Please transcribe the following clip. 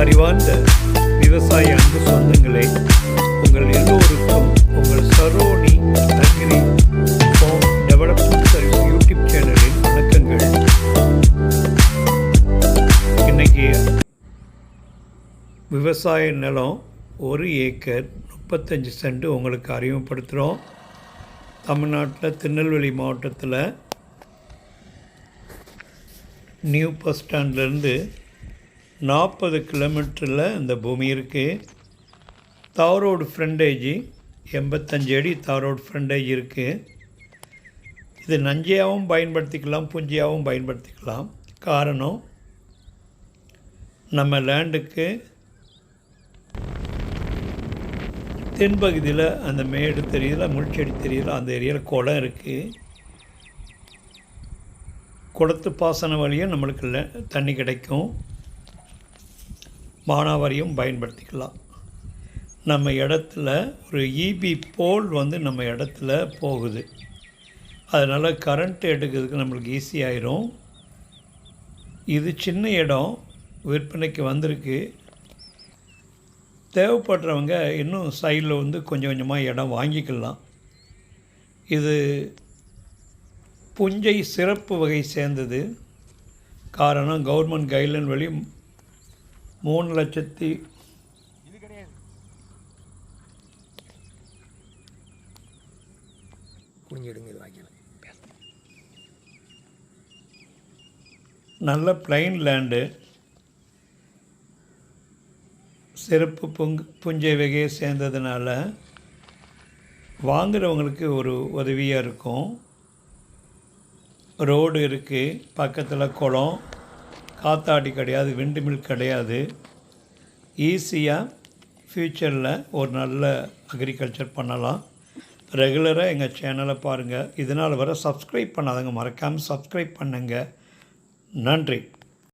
அறிவார்ந்த விவசாய அன்பு சொந்தங்களே உங்கள் எல்லோருக்கும் உங்கள் Saroni agri farm development service YouTube சேனலின் வணக்கங்கள். இன்னைக்கு விவசாய நிலம் ஒரு ஏக்கர் முப்பத்தஞ்சு சென்ட் உங்களுக்கு அறிமுகப்படுத்துகிறோம் தமிழ்நாட்டில் திருநெல்வேலி மாவட்டத்தில் நியூ பஸ் ஸ்டாண்ட்லேருந்து நாற்பது கிலோமீட்டரில் இந்த பூமி இருக்குது தார் ரோடு எண்பத்தஞ்சு அடி தார் ரோடு ஃப்ரண்டேஜ் இருக்குது இது நஞ்சையாகவும் பயன்படுத்திக்கலாம் புஞ்சியாகவும் பயன்படுத்திக்கலாம். காரணம் நம்ம லேண்டுக்கு தென்பகுதியில் அந்த மேடு தெரியல முள்செடி தெரியல அந்த ஏரியாவில் குளம் இருக்குது குளத்து பாசன வழியாக நம்மளுக்கு தண்ணி கிடைக்கும். மானாவாரியும் பயன்படுத்திக்கலாம். நம்ம இடத்துல ஒரு இபி போல் வந்து நம்ம இடத்துல போகுது. அதனால் கரண்ட் எடுக்கிறதுக்கு நம்மளுக்கு ஈஸியாயிரும் இது சின்ன இடம் விற்பனைக்கு வந்திருக்கு. தேவைப்படுறவங்க இன்னும் சைடில் வந்து கொஞ்சம் கொஞ்சமாக இடம் வாங்கிக்கலாம். இது புஞ்சை சிறப்பு வகை சேர்ந்தது. காரணம் கவர்மெண்ட் கைட்லைன் வழி மூணு லட்சத்தி குனிஞ்சிடுங்க இது நல்ல பிளைன் லேண்டு சிறப்பு புங்கு புஞ்சை வகையை சேர்ந்ததுனால வாங்குறவங்களுக்கு ஒரு உதவியாக இருக்கும். ரோடு இருக்குது பக்கத்தில் குளம். காத்தாடி கிடையாது விண்டு மில் கிடையாது. ஈஸியாக ஃப்யூச்சரில் ஒரு நல்ல அக்ரிகல்ச்சர் பண்ணலாம். ரெகுலராக எங்கள் சேனலை பாருங்கள் இதனால் வர சப்ஸ்கிரைப் பண்ணாதங்க. மறக்காமல் சப்ஸ்கிரைப் பண்ணுங்கள் நன்றி.